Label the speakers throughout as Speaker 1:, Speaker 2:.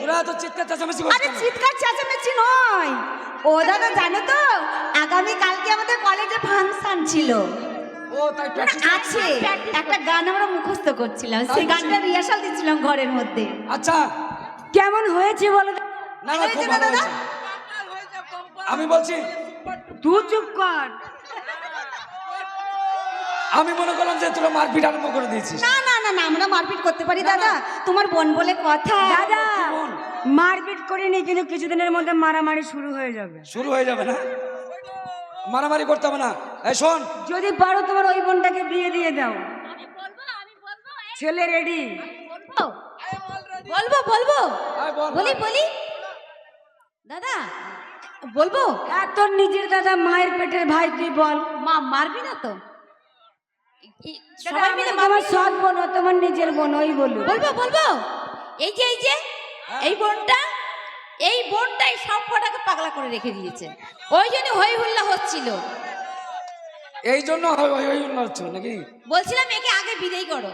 Speaker 1: তোরা তো চিৎকার চেঁচামেচি করছিস কেন?
Speaker 2: চিৎকার চেঁচামেচি নয়। ও দাদা জানো তো আগামী কালকে আমাদের কলেজে ফাংশন ছিল।
Speaker 1: ও তাই প্র্যাকটিস
Speaker 2: আছে একটা গান আমরা মুখস্থ করছিলাম। সেই গানটা রিহার্সাল দিচ্ছিলাম ঘরের মধ্যে।
Speaker 1: আচ্ছা।
Speaker 2: কেমন হয়েছে বলো
Speaker 1: না না খুব ভালো হয়েছে। আমি বলছি
Speaker 2: তুই চুপ কর।
Speaker 1: আমি মনে করলাম যে তোরা মারপিট আরম্ভ করে দিয়েছিস।
Speaker 2: না না না না আমরা মারপিট করতে পারি দাদা। তোমার বোন বলে কথা।
Speaker 3: দাদা? মারপিট করিনি কিন্তু কিছুদিনের মধ্যে মারামারি শুরু হয়ে যাবে।
Speaker 1: শুরু হয়ে যাবে না? মারামারি করতে হবে না। এই শোন।
Speaker 3: যদি পারো তোমার ওই বোনটাকে বিয়ে দিয়ে দাও। ছেলে রেডি
Speaker 2: বলব বলব
Speaker 1: বল,
Speaker 2: বলি
Speaker 1: বল।
Speaker 2: বলি। দাদা বলব।
Speaker 3: আর তোর নিজের দাদা মায়ের পেটের ভাই তুই বল।
Speaker 2: মা মারবি না তো? সবাই মিলে মারবি?
Speaker 3: সৎ বোন তোমার নিজের বোন ওই বলু
Speaker 2: বলব বলব? এই যে এই যে এই বোনটা এই বোনটাই সব কটাকে পাগলা করে রেখে দিয়েছে। ওই জন্য হই হুল্লা হচ্ছিল।
Speaker 1: এই জন্য হয়- ওই ওই মারছো নাকি?
Speaker 2: বলছিলাম একে আগে বিদায় করো।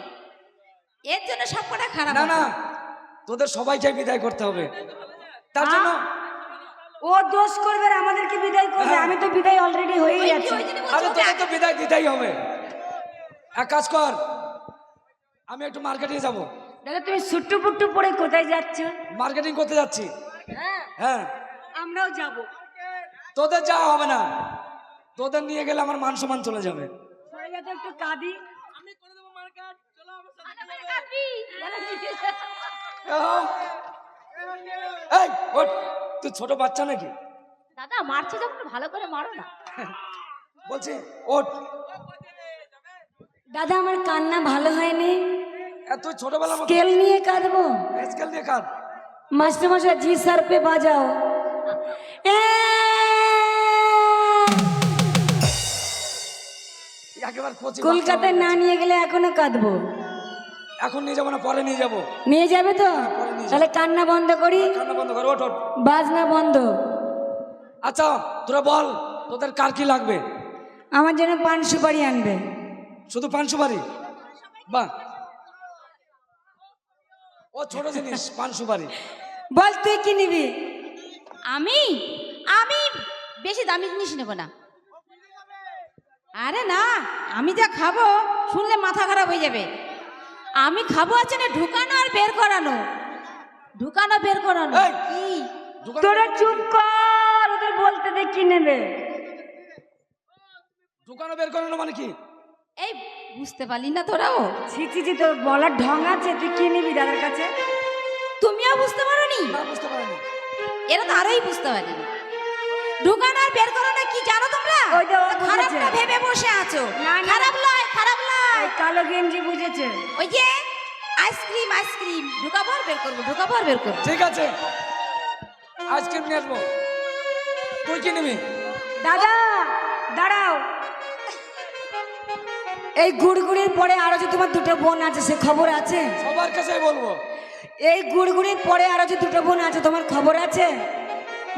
Speaker 2: এর জন্য সব কটা খারাপ
Speaker 1: না না তোদের সবাইকে বিদায় করতে হবে। তার জন্য
Speaker 3: ও দোষ করবে আর আমাদেরকে বিদায় করবে। আমি তো বিদায় অলরেডি হয়েই
Speaker 2: ওই-
Speaker 3: আছি।
Speaker 2: ওই জন্য বলছি
Speaker 1: আরে তোদের তো বিদায় দিতেই হবে। এক কাজ কর। আমি একটু মার্কেটে যাব।
Speaker 3: দাদা তুমি সুট্টু পুট্টু পরে কোথায় যাচ্ছ?
Speaker 1: মার্কেটিং করতে যাচ্ছি। হ্যাঁ।
Speaker 3: আমরাও যাব।
Speaker 1: তোদের যাওয়া হবে না। তোদের নিয়ে গেলে আমার মান সম্মান চলে যাবে।
Speaker 3: একটু কাঁদি।
Speaker 1: আহ! এই ওঠ। তুই ছোট বাচ্চা নাকি?
Speaker 2: দাদা মারছো যখন ভালো করে মারো না।
Speaker 1: বলছি ওঠ।
Speaker 3: দাদা আমার কান্না ভালো হয়নি।
Speaker 1: এ, তুই ছোটবেলার মতো
Speaker 3: স্কেল নিয়ে কাঁদবো?
Speaker 1: স্কেল দিয়ে কাঁদ।
Speaker 3: মাস্টার মশাই জি স্যার পে বাজাও। কলকাতায় না নিয়ে গেলে এখনও কাঁদবো?
Speaker 1: এখন নিয়ে যাব না পরে নিয়ে যাব।
Speaker 3: নিয়ে যাবে তো?
Speaker 1: পরে
Speaker 3: তাহলে কান্না বন্ধ করি।
Speaker 1: কান্না বন্ধ কর ওঠ।
Speaker 3: বাজনা বন্ধ।
Speaker 1: আচ্ছা তোরা বল তোদের কার কি লাগবে?
Speaker 3: আমার জন্য পান সুপারি আনবে।
Speaker 1: শুধু পান সুপারি? বাহ। ও ছোট জিনিস পান সুপারি।
Speaker 3: বল তুই কি নিবি?
Speaker 2: আমি? আমি বেশি দামি জিনিস নেব না। আরে না আমি যা খাব শুনলে মাথা খারাপ হয়ে যাবে। আমি খাব আছে না ঢুকানো আর বের করানো। ঢুকানো বের করানো! কি?
Speaker 3: তোরা চুপ কর ওদের বলতে দে কি নেবে।
Speaker 1: দোকানে বের করানো মানে কি?
Speaker 2: এই বুঝতে পারলি না তোরাও?
Speaker 3: ছি ছি ছি তোর বলার ঢং আছে তুই কি নিবি দাদার কাছে?
Speaker 2: তুমিও বুঝতে পারোনি?
Speaker 1: না বুঝতে পারিনি।
Speaker 2: এরা তো আরোই বুঝতে পারেনি। ঢুকান আর বের করো না কি জানো তোমরা?
Speaker 3: ওই তো ও
Speaker 2: খারাপটা। ভেবে বসে আছো।
Speaker 3: না, না।
Speaker 2: খারাপ লয় খারাপ লয়
Speaker 3: কালো গেঞ্জি বুঝেছে।
Speaker 2: ওই যে আইসক্রিম আইসক্রিম। ঢুকাবো আর বের করব ঢুকাবো আর বের করব।
Speaker 1: ঠিক আছে। আইসক্রিম নিয়ে আসব। তুই কি নিবি?
Speaker 3: দাদা দাঁড়াও। এই গুড়গুড়ির পরে আরও যে তোমার দুটো বোন আছে সে খবর আছে?
Speaker 1: সবার কাছেই বলব।
Speaker 3: এই গুড়গুড়ির পরে আরও যে দুটো বোন আছে তোমার খবর আছে?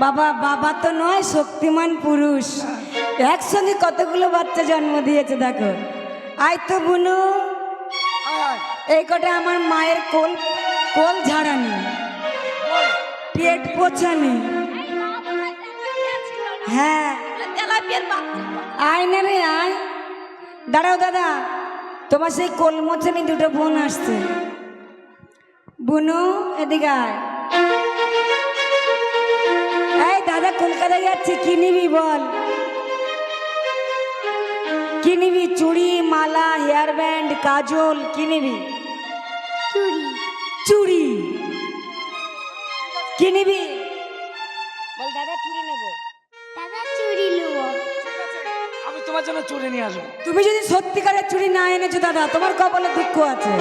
Speaker 3: বাবা বাবা তো নয় শক্তিমান পুরুষ। একসঙ্গে কতগুলো বাচ্চা জন্ম দিয়েছে দেখো। আয় তো বুনু।
Speaker 1: আয় আয়।
Speaker 3: এই কটা আমার মায়ের কোল কোল ঝাড়ানি। পেট পোছানি হ্যাঁ। আয় না রে আয়। দাঁড়াও দাদা তোমার সেই কোলমোচনি দুটো বোন আসছে। বুনু এদিকে আয়। এই দাদা কলকাতায় যাচ্ছে কি নিবি বল? কি নিবি? চুড়ি মালা হেয়ার ব্যান্ড কাজল কি নিবি? চুড়ি। কি নিবি?
Speaker 1: তোমার জন্য চুরি নিয়ে আসব।
Speaker 3: তুমি যদি সত্যিকারের চুরি না এনেছো দাদা তোমার কপালে দুঃখ আছে।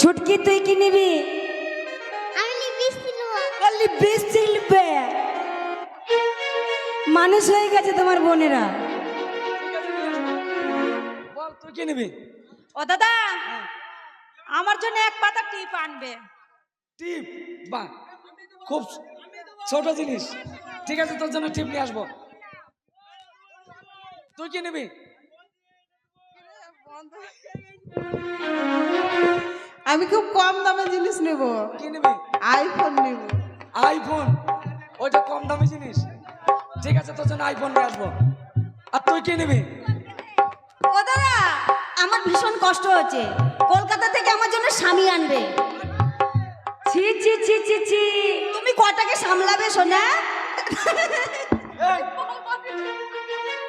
Speaker 3: ছুটকি তুই কি নিবি? মানুষ হয়ে গেছে তোমার বোনেরা।
Speaker 1: তুই কি নিবি?
Speaker 2: ও দাদা আমার জন্য এক পাতা টিপ আনবে।
Speaker 1: টিপ? বাহ খুব ছোট জিনিস। ঠিক আছে তোর জন্য টিপ নিয়ে আসব। তুই কি নিবি?
Speaker 4: আমি খুব কম দামে জিনিস নেব।
Speaker 1: কি নিবি?
Speaker 4: আইফোন নেব।
Speaker 1: আইফোন ওইটা কম দামি জিনিস। ঠিক আছে তোর জন্য আইফোন নিয়ে আসব। আর তুই কি নিবি?
Speaker 2: ও দাদা আমার ভীষণ কষ্ট হচ্ছে। কলকাতা থেকে আমার জন্য স্বামী আনবে।
Speaker 3: ছি ছি ছি ছি ছি।
Speaker 2: তুমি কটাকে সামলাবে সোনা?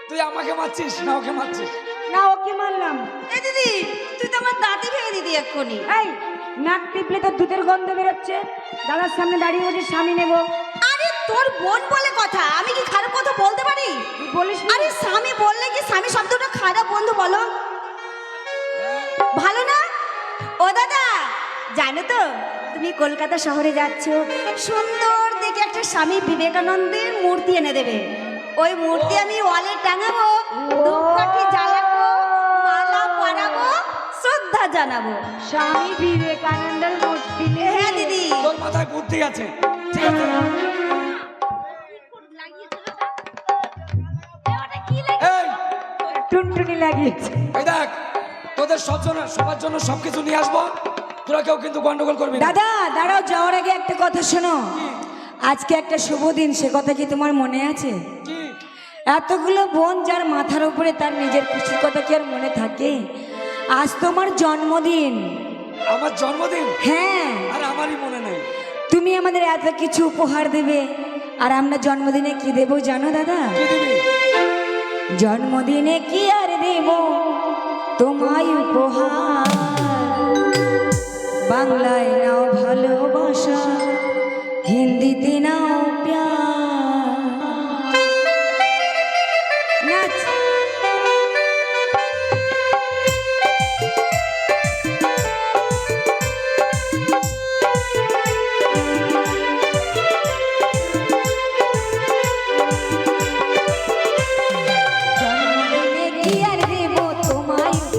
Speaker 1: তুই আমাকে মারছিস? না ওকে মারছিস।
Speaker 3: না ওকে মারলাম।
Speaker 2: এই দিদি তুই তো আমার দাঁতই ভেঙে দিদি এক্ষুনি।
Speaker 3: এই নাক টিপলে তো দুধের গন্ধ বেরোচ্ছে। দাদার সামনে দাঁড়িয়ে বসে স্বামী নেব।
Speaker 2: আরে তোর বোন বলে কথা। আমি কি খারাপ কথা বলতে পারি?
Speaker 3: তুই বলিস
Speaker 2: আরে স্বামী বললে কি স্বামী শব্দটা খারাপ বন্ধু বলো? ভালো না? ও দাদা জানো তো তুমি কলকাতা শহরে যাচ্ছ। সুন্দর দেখে একটা স্বামী বিবেকানন্দের মূর্তি এনে দেবে। ওই মূর্তি আমি ওয়ালে টাঙাবো ধূপকাঠি জ্বালাবো মালা পরাবো শ্রদ্ধা জানাব।
Speaker 3: স্বামী বিবেকানন্দের মূর্তি
Speaker 2: হ্যাঁ দিদি।
Speaker 1: তোর মাথায় বুদ্ধি আছে। ঠিক আছে।
Speaker 3: টুনটুনি লাগিয়েছে।
Speaker 1: এই দেখ তোদের সব জন্য সবার জন্য সবকিছু নিয়ে আসব। তোরা কেউ কিন্তু গন্ডগোল করবি
Speaker 3: দাদা দাঁড়াও যাওয়ার আগে একটা কথা শোনো। আজকে একটা শুভ দিন সে কথা কি তোমার মনে আছে? এতগুলো বোন যার মাথার উপরে তার নিজের খুশির কথা কি আর মনে থাকে? আজ তোমার জন্মদিন।
Speaker 1: আমার জন্মদিন?
Speaker 3: হ্যাঁ।
Speaker 1: আর আমারই মনে নেই।
Speaker 3: তুমি আমাদের এত কিছু উপহার দেবে। আর আমরা জন্মদিনে কি দেব জানো দাদা? জন্মদিনে কি আর দেব? তোমায় উপহার। বাংলায় নাও ভালোবাসা। হিন্দিতে নাও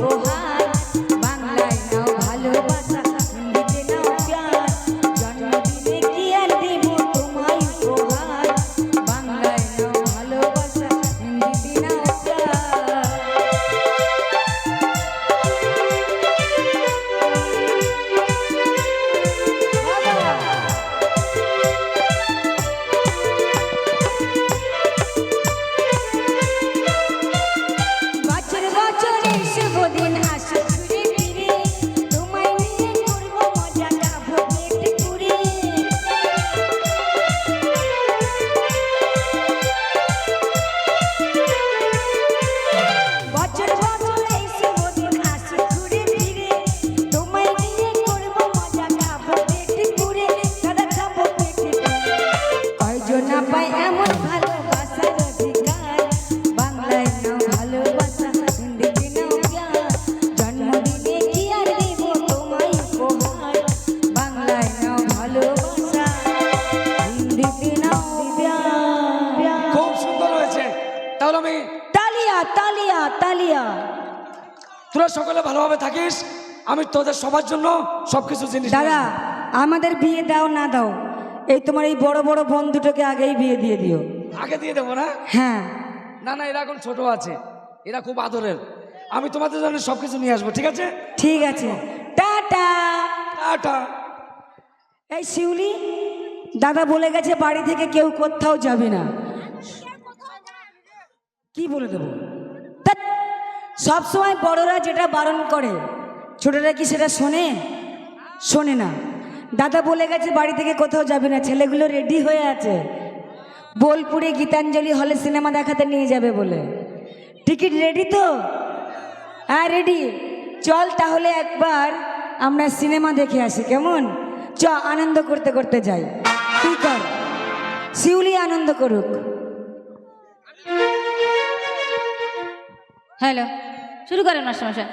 Speaker 3: তোমায়
Speaker 1: সকলে ভালোভাবে থাকিস আমি তোদের সবার জন্য সবকিছু জিনিস নিয়ে
Speaker 3: দাদা আমাদের বিয়ে দাও না দাও এই তোমার এই বড় বড় বোন দুটোকে আগেই বিয়ে দিয়ে দিও।
Speaker 1: আগে দিয়ে দেবো না?
Speaker 3: হ্যাঁ।
Speaker 1: না না এরা এখন ছোট আছে এরা খুব আদরের। আমি তোমাদের জন্য সবকিছু নিয়ে আসব ঠিক আছে?
Speaker 3: ঠিক আছে। টাটা।
Speaker 1: টাটা।
Speaker 3: এই শিউলি দাদা বলে গেছে বাড়ি থেকে কেউ কোথাও যাবে না। কি বলে দেবো? সব সময় বড়রা যেটা বারণ করে, ছোটরা কি সেটা শোনে? শোনে না। দাদা বলে গেছে, বাড়ি থেকে কোথাও যাবে না, ছেলেগুলো রেডি হয়ে আছে। বোলপুরে গীতাঞ্জলি হলে সিনেমা দেখাতে নিয়ে যাবে বলে। টিকিট রেডি তো? হ্যাঁ রেডি চল তাহলে একবার আমরা সিনেমা দেখে আসি, কেমন? চ, আনন্দ করতে করতে যাই। তুই কর। শিউলি আনন্দ করুক।
Speaker 2: হ্যালো শুরু করেন মাস্টারমশাই।